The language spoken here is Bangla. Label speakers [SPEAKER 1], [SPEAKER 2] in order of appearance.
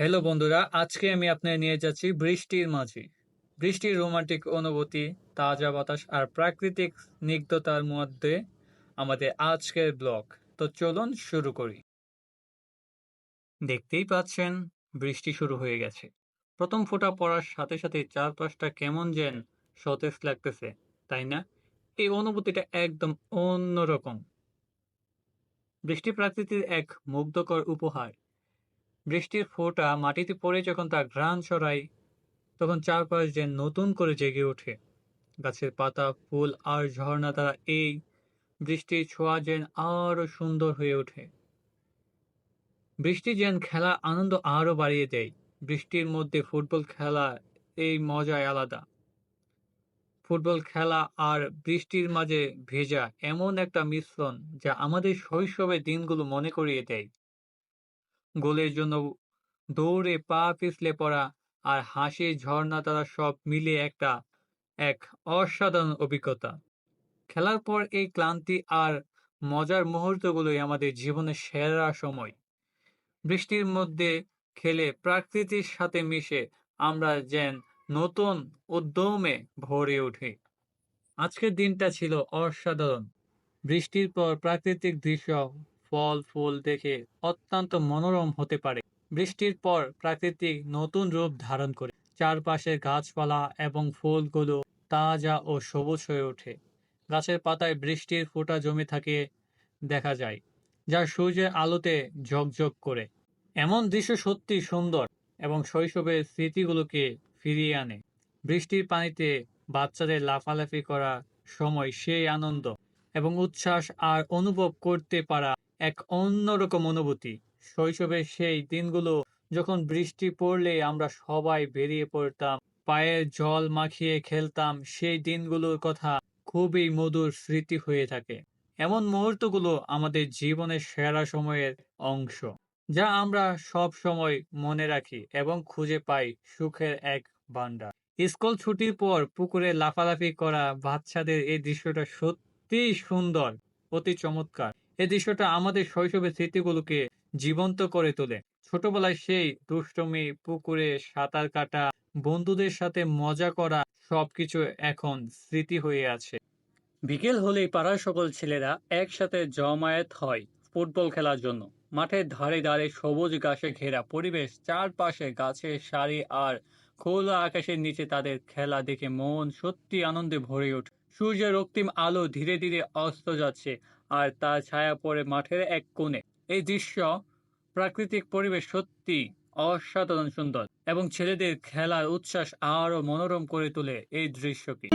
[SPEAKER 1] হ্যালো বন্ধুরা, আজকে আমি আপনাদের নিয়ে যাচ্ছি বৃষ্টির মাঝে। বৃষ্টির রোমান্টিক অনুভূতি, তাজা বাতাস আর প্রাকৃতিক স্নিগ্ধতার মধ্যে আমাদের আজকের ব্লগ। তো চলুন শুরু করি। দেখতেই পাচ্ছেন, বৃষ্টি শুরু হয়ে গেছে। প্রথম ফোঁটা পড়ার সাথে সাথে চারপাশটা কেমন যেন সতেজ লাগতেছে, তাই না? এই অনুভূতিটা একদম অন্যরকম। বৃষ্টি প্রাকৃতির এক মুগ্ধকর উপহার। বৃষ্টির ফোঁটা মাটিতে পড়ে যখন তা ঘ্রাণ ছড়ায়, তখন চারপাশ যেন নতুন করে জেগে ওঠে। গাছের পাতা, ফুল আর ঝর্ণা দ্বারা এই বৃষ্টির ছোঁয়া যেন আরও সুন্দর হয়ে ওঠে। বৃষ্টি যেন খেলা আনন্দ আরও বাড়িয়ে দেয়। বৃষ্টির মধ্যে ফুটবল খেলা এই মজায় আলাদা। ফুটবল খেলা আর বৃষ্টির মাঝে ভেজা এমন একটা মিশ্রণ যা আমাদের শৈশবের দিনগুলো মনে করিয়ে দেয়। গোলের জন্য দৌড়ে পা পিছলে পড়া আর হাসির ঝর্ণা তারা সব মিলে একটা, এক অসাধারণ অভিজ্ঞতা। খেলার পর এই ক্লান্তি আর মজার মুহূর্তগুলোই আমাদের জীবনের সেরা সময়। বৃষ্টির মধ্যে খেলে প্রকৃতির সাথে মিশে আমরা যেন নতুন উদ্যমে ভরে উঠি। আজকের দিনটা ছিল অসাধারণ। বৃষ্টির পর প্রাকৃতিক দৃশ্য ফল, ফুল দেখে অত্যন্ত মনোরম হতে পারে। বৃষ্টির পর প্রাকৃতিক নতুন রূপ ধারণ করে। চারপাশের গাছপালা এবং ফুলগুলো তাজা ও সবুজ হয়ে ওঠে। গাছের পাতায় বৃষ্টির ফোঁটা জমে থাকে দেখা যায়, যা সূর্যের আলোতে ঝকঝক করে। এমন দৃশ্য সত্যি সুন্দর এবং শৈশবের স্মৃতিগুলোকে ফিরিয়ে আনে। বৃষ্টির পানিতে বাচ্চাদের লাফালাফি করা সময় সেই আনন্দ এবং উচ্ছ্বাস আর অনুভব করতে পারা এক অন্যরকম অনুভূতি। শৈশবের সেই দিনগুলো যখন বৃষ্টি পড়লে আমরা সবাই বেরিয়ে পড়তাম পায়ের জল মাখিয়ে খেলতাম, সেই দিনগুলোর কথা খুবই মধুর স্মৃতি হয়ে থাকে। এমন মুহূর্তগুলো আমাদের জীবনের সেরা সময়ের অংশ, যা আমরা সব সময় মনে রাখি এবং খুঁজে পাই সুখের এক ভান্ডার স্কুল ছুটির পর পুকুরে লাফালাফি করা বাচ্চাদের এই দৃশ্যটা সত্যি সুন্দর, অতি চমৎকার। এই দৃশ্যটা আমাদের শৈশবের স্মৃতিগুলোকে জীবন্ত করে তোলে। ছোটবেলায় সেই দুষ্টমি, পুকুরে সাঁতার কাটা, বন্ধুদের সাথে মজা করা সবকিছু এখন স্মৃতি হয়ে আছে। বিকেল হলেই পাড়ার সকল ছেলেরা একসাথে জমায়েত হয় ফুটবল খেলার জন্য। মাঠের ধারে ধারে সবুজ ঘাসে ঘেরা পরিবেশ, চারপাশে গাছের সারি আর খোলা আকাশের নিচে তাদের খেলা দেখে মন সত্যি আনন্দে ভরে ওঠে। সূর্যের রক্তিম আলো ধীরে ধীরে অস্ত যাচ্ছে। আর তার ছায়া পড়ে মাঠের এক কোণে। এই দৃশ্য প্রাকৃতিক পরিবেশ সত্যি অসাধারণ সুন্দর এবং ছেলেদের খেলার উচ্ছ্বাস আরও মনোরম করে তোলে এই দৃশ্যকে